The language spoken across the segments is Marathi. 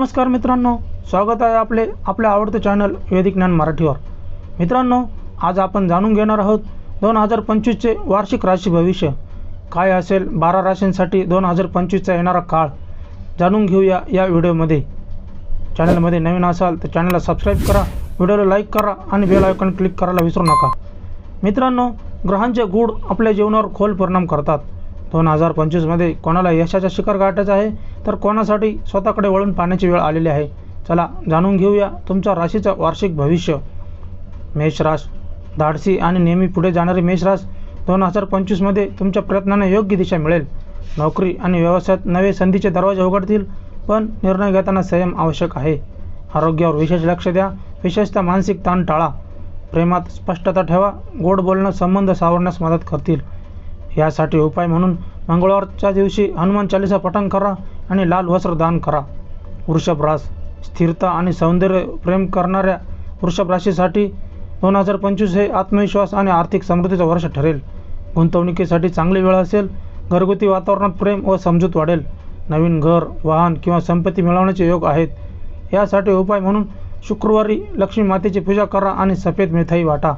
नमस्कार मित्रांनो स्वागत आहे आपले आपल्या आवडते चॅनल वैदिक ज्ञान मराठीवर. मित्रांनो आज आपण जाणून घेणार आहोत दोन हजार पंचवीसचे वार्षिक राशी भविष्य. काय असेल बारा राशींसाठी दोन हजार पंचवीसचा येणारा काळ? जाणून घेऊया या व्हिडिओमध्ये. चॅनलमध्ये नवीन असाल तर चॅनलला सबस्क्राईब करा व्हिडिओला लाईक करा आणि बेल आयकॉन क्लिक करायला विसरू नका. मित्रांनो ग्रहांचे गूढ आपल्या जीवनावर खोल परिणाम करतात. दोन हजार पंचवीसमध्ये कोणाला यशाचा शिखर गाठायचं आहे तर कोणासाठी स्वतःकडे वळून पाहण्याची वेळ आलेली आहे? चला जाणून घेऊया तुमच्या राशीचं वार्षिक भविष्य. मेषराश धाडसी आणि नेहमी पुढे जाणारी मेषराश दोन हजार पंचवीसमध्ये तुमच्या प्रयत्नांना योग्य दिशा मिळेल. नोकरी आणि व्यवसायात नवे संधीचे दरवाजे उघडतील पण निर्णय घेताना संयम आवश्यक आहे. आरोग्यावर विशेष लक्ष द्या विशेषतः मानसिक ताण टाळा. प्रेमात स्पष्टता ठेवा गोड बोलणं संबंध सावरण्यास मदत करतील. यासाठी उपाय म्हणून मंगळवारच्या दिवशी हनुमान चालिसा पठण करा आणि लाल वस्त्र दान करा. वृषभ रास स्थिरता आणि सौंदर्य प्रेम करणाऱ्या वृषभ राशीसाठी दोन हजार पंचवीस हे आत्मविश्वास आणि आर्थिक समृद्धीचं वर्ष ठरेल. गुंतवणुकीसाठी चांगली वेळ असेल घरगुती वातावरणात प्रेम व समजूत वाढेल. नवीन घर वाहन किंवा संपत्ती मिळवण्याचे योग आहेत. यासाठी उपाय म्हणून शुक्रवारी लक्ष्मी मातेची पूजा करा आणि सफेद मिठाई वाटा.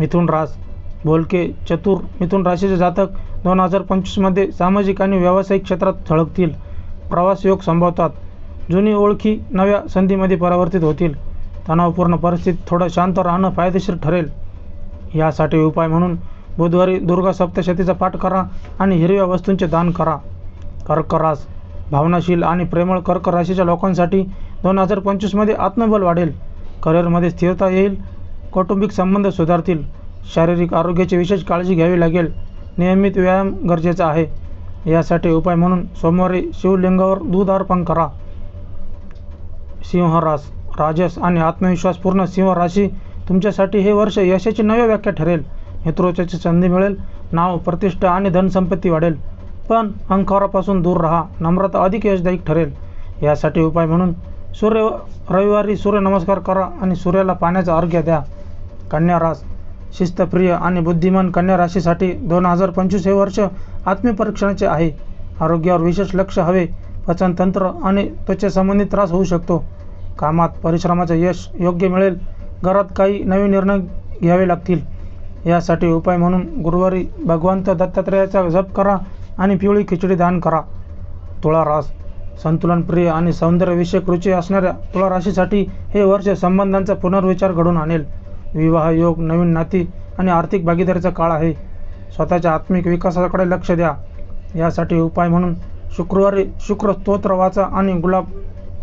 मिथुन रास बोलके चतुर मिथुन राशीचे जातक दोन हजार पंचवीसमध्ये सामाजिक आणि व्यावसायिक क्षेत्रात झळकतील प्रवास योग संभवतात. जुनी ओळखी नव्या संधीमध्ये परावर्तित होतील. तणावपूर्ण परिस्थितीत थोडं शांत राहणं फायदेशीर ठरेल. यासाठी उपाय म्हणून बुधवारी दुर्गा सप्तशतीचा पाठ करा आणि हिरव्या वस्तूंचे दान करा. कर्क रास भावनाशील आणि प्रेमळ कर्क राशीच्या लोकांसाठी दोन हजार पंचवीसमध्ये आत्मबल वाढेल. करिअरमध्ये स्थिरता येईल. कौटुंबिक संबंध सुधारतील. शारीरिक आरोग्याची विशेष काळजी घ्यावी लागेल. नियमित व्यायाम गरजेचा आहे. यासाठी उपाय म्हणून सोमवारी शिवलिंगावर दूध अर्पण करा. सिंह रास राजस आणि आत्मविश्वासपूर्ण सिंह राशी तुमच्यासाठी हे वर्ष यशाची नव्या व्याख्या ठरेल. मित्रोच्याची संधी मिळेल. नाव प्रतिष्ठा आणि धनसंपत्ती वाढेल. पण अंकारापासून दूर राहा. नम्रता अधिक यशदायक ठरेल. यासाठी उपाय म्हणून सूर्य रविवारी सूर्यनमस्कार करा आणि सूर्याला पाण्याचा अर्घ्य द्या. कन्या रास शिस्तप्रिय आणि बुद्धिमान कन्या राशीसाठी दोन हजार पंचवीस हे वर्ष आत्मपरीक्षणाचे आहे. आरोग्यावर विशेष लक्ष हवे पचनतंत्र आणि त्वचेसंबंधित त्रास होऊ शकतो. कामात परिश्रमाचे यश योग्य मिळेल घरात काही नवीन निर्णय घ्यावे लागतील. यासाठी उपाय म्हणून गुरुवारी भगवंत दत्तात्रेयाचा जप करा आणि पिवळी खिचडी दान करा. तुळा रास संतुलनप्रिय आणि सौंदर्यविषयक रुची असणाऱ्या तुळा राशीसाठी हे वर्ष संबंधांचा पुनर्विचार घडून आणेल. विवाह योग नवीन नाती आणि आर्थिक भागीदारीचा काळ आहे. स्वतःच्या आत्मिक विकासाकडे लक्ष द्या. यासाठी उपाय म्हणून शुक्रवारी शुक्र स्तोत्र वाचा आणि गुलाब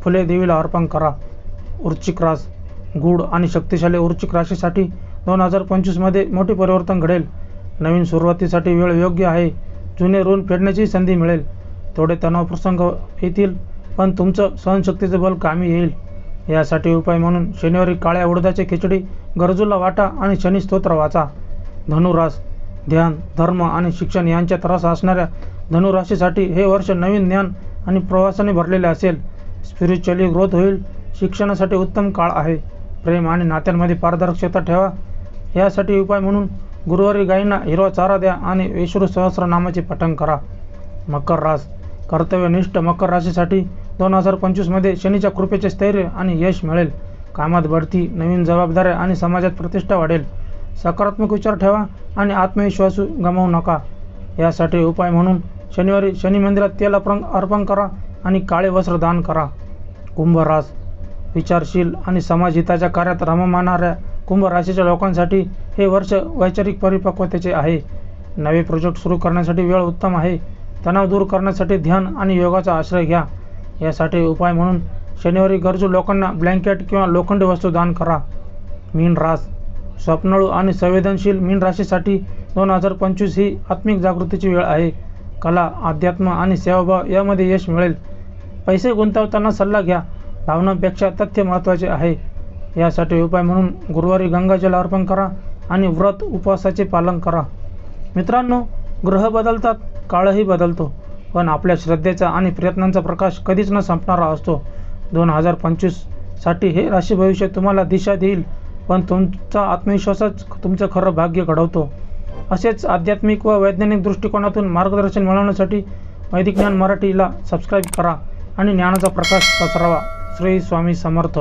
फुले देवीला अर्पण करा. वृश्चिक रास गूढ आणि शक्तिशाली वृश्चिक राशीसाठी दोन हजार पंचवीसमध्ये मोठे परिवर्तन घडेल. नवीन सुरुवातीसाठी वेळ योग्य आहे. जुने ऋण फेडण्याची संधी मिळेल. थोडे तणाव प्रसंग येतील पण तुमचं सहनशक्तीचं बल कामी येईल. यासाठी उपाय म्हणून शनिवारी काळ्या उडदाची खिचडी गरजूला वाटा आणि शनी स्तोत्र वाचा. धनुरास ध्यान धर्म आणि शिक्षण यांच्यात रस असणाऱ्या धनुराशीसाठी हे वर्ष नवीन ज्ञान आणि प्रवासाने भरलेले असेल. स्पिरिच्युअली ग्रोथ होईल शिक्षणासाठी उत्तम काळ आहे. प्रेम आणि नात्यांमध्ये पारदर्शकता ठेवा. यासाठी उपाय म्हणून गुरुवारी गायींना हिरवा चारा द्या आणि विष्णू सहस्रनामाचे पठण करा. मकर रास कर्तव्यनिष्ठ मकर राशीसाठी दोन हजार पंचवीसमध्ये शनीच्या कृपेचे स्थैर्य आणि यश मिळेल. कामात बढती नवीन जबाबदाऱ्या आणि समाजात प्रतिष्ठा वाढेल. सकारात्मक विचार ठेवा आणि आत्मविश्वासू गमावू नका. यासाठी उपाय म्हणून शनिवारी शनी मंदिरात तेल अर्पण अर्पण करा आणि काळे वस्त्र दान करा. कुंभरास विचारशील आणि समाजहिताच्या कार्यात रममानाऱ्या कुंभ राशीच्या लोकांसाठी हे वर्ष वैचारिक परिपक्वतेचे आहे. नवे प्रोजेक्ट सुरू करण्यासाठी वेळ उत्तम आहे. तणाव दूर करण्यासाठी ध्यान आणि योगाचा आश्रय घ्या. यासाठी उपाय म्हणून शनिवारी गरजू लोकांना ब्लँकेट किंवा लोखंडी वस्तू दान करा. मीन रास. स्वप्नळू आणि संवेदनशील मीन राशीसाठी दोन हजार पंचवीस ही आत्मिक जागृतीची वेळ आहे. कला अध्यात्म आणि सेवाभाव यामध्ये यश मिळेल. पैसे गुंतवताना सल्ला घ्या. भावनांपेक्षा तथ्य महत्त्वाचे आहे. यासाठी उपाय म्हणून गुरुवारी गंगाजल अर्पण करा आणि व्रत उपवासाचे पालन करा. मित्रांनो ग्रह बदलतात काळही बदलतो. पण आपल्या श्रद्धेचा आणि प्रयत्नांचा प्रकाश कधीच न संपणारा असतो. दोन हजार पंचवीससाठी हे राशी भविष्य तुम्हाला दिशा देईल पण तुमचा आत्मविश्वासच तुमचं खरं भाग्य घडवतो. असेच आध्यात्मिक व वैज्ञानिक दृष्टिकोनातून मार्गदर्शन मिळवण्यासाठी वैदिक ज्ञान मराठीला सबस्क्राईब करा आणि ज्ञानाचा प्रकाश पसरावा. श्री स्वामी समर्थ.